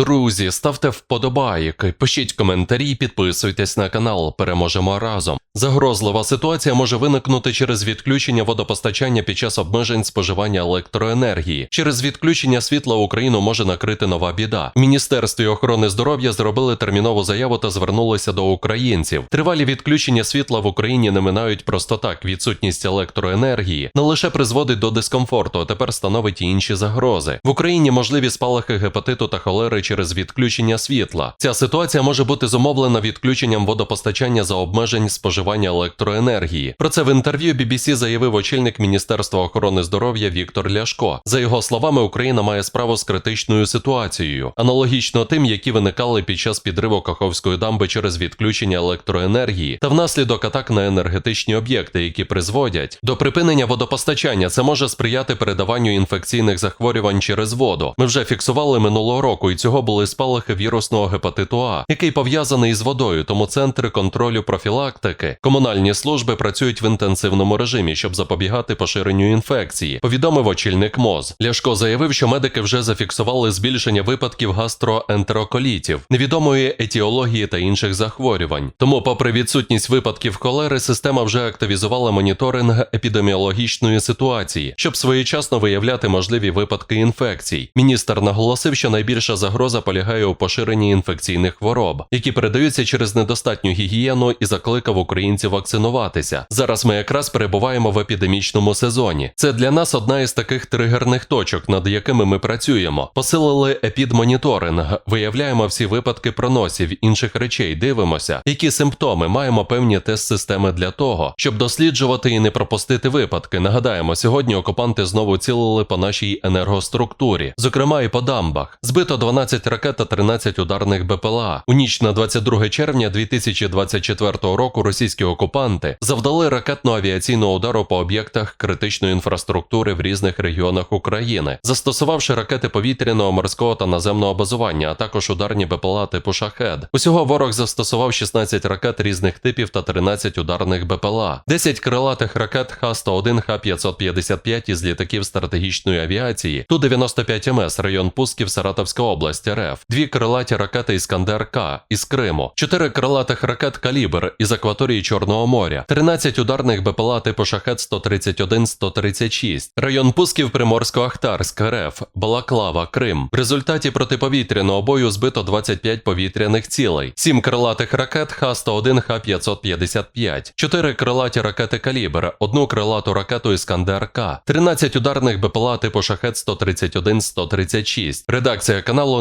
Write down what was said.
Друзі, ставте вподобайки, пишіть коментарі, підписуйтесь на канал. Переможемо разом. Загрозлива ситуація може виникнути через відключення водопостачання під час обмежень споживання електроенергії. Через відключення світла Україну може накрити нова біда. В Міністерстві охорони здоров'я зробили термінову заяву та звернулися до українців. Тривалі відключення світла в Україні не минають просто так. Відсутність електроенергії не лише призводить до дискомфорту, а тепер становить і інші загрози. В Україні можливі спалахи гепатиту та холери через відключення світла. Ця ситуація може бути зумовлена відключенням водопостачання за обмежень споживання електроенергії. Про це в інтерв'ю BBC заявив очільник Міністерства охорони здоров'я Віктор Ляшко. За його словами, Україна має справу з критичною ситуацією, аналогічно тим, які виникали під час підриву Каховської дамби через відключення електроенергії та внаслідок атак на енергетичні об'єкти, які призводять до припинення водопостачання. Це може сприяти передаванню інфекційних захворювань через воду. Ми вже фіксували минулого року, і цього були спалахи вірусного гепатиту А, який пов'язаний із водою. Тому центри контролю профілактики, комунальні служби працюють в інтенсивному режимі, щоб запобігати поширенню інфекції. Повідомив очільник МОЗ. Ляшко заявив, що медики вже зафіксували збільшення випадків гастроентероколітів, невідомої етіології та інших захворювань. Тому, попри відсутність випадків холери, система вже активізувала моніторинг епідеміологічної ситуації, щоб своєчасно виявляти можливі випадки інфекцій. Міністр наголосив, що найбільша загроза полягає у поширенні інфекційних хвороб, які передаються через недостатню гігієну і закликав українців вакцинуватися. Зараз ми якраз перебуваємо в епідемічному сезоні. Це для нас одна із таких тригерних точок, над якими ми працюємо. Посилили епідмоніторинг, виявляємо всі випадки проносів інших речей, дивимося, які симптоми маємо певні тест-системи для того, щоб досліджувати і не пропустити випадки. Нагадаємо, сьогодні окупанти знову цілили по нашій енергоструктурі, зокрема і по дамбах. Збито 12 ракет та 13 ударних БПЛА. У ніч на 22 червня 2024 року російські окупанти завдали ракетно-авіаційного удару по об'єктах критичної інфраструктури в різних регіонах України, застосувавши ракети повітряного, морського та наземного базування, а також ударні БПЛА типу шахед. Усього ворог застосував 16 ракет різних типів та 13 ударних БПЛА, 10 крилатих ракет Х-101, Х-555 із літаків стратегічної авіації, Ту-95 МС, район Пусків, Саратовська область, РФ, дві крилаті ракети Іскандер-К із Криму, 4 крилатих ракет Калібр із акваторії Чорного моря, 13 ударних БПЛА типу Шахет 131-136, район Пусків Приморсько-Ахтарськ, РФ, Балаклава, Крим. В результаті протиповітряного бою збито 25 повітряних цілей, 7 крилатих ракет Х-101, Х-555, 4 крилаті ракети Калібр, одну крилату ракету Іскандер-К, 13 ударних БПЛА типу Шахет 131-136. Редакція каналу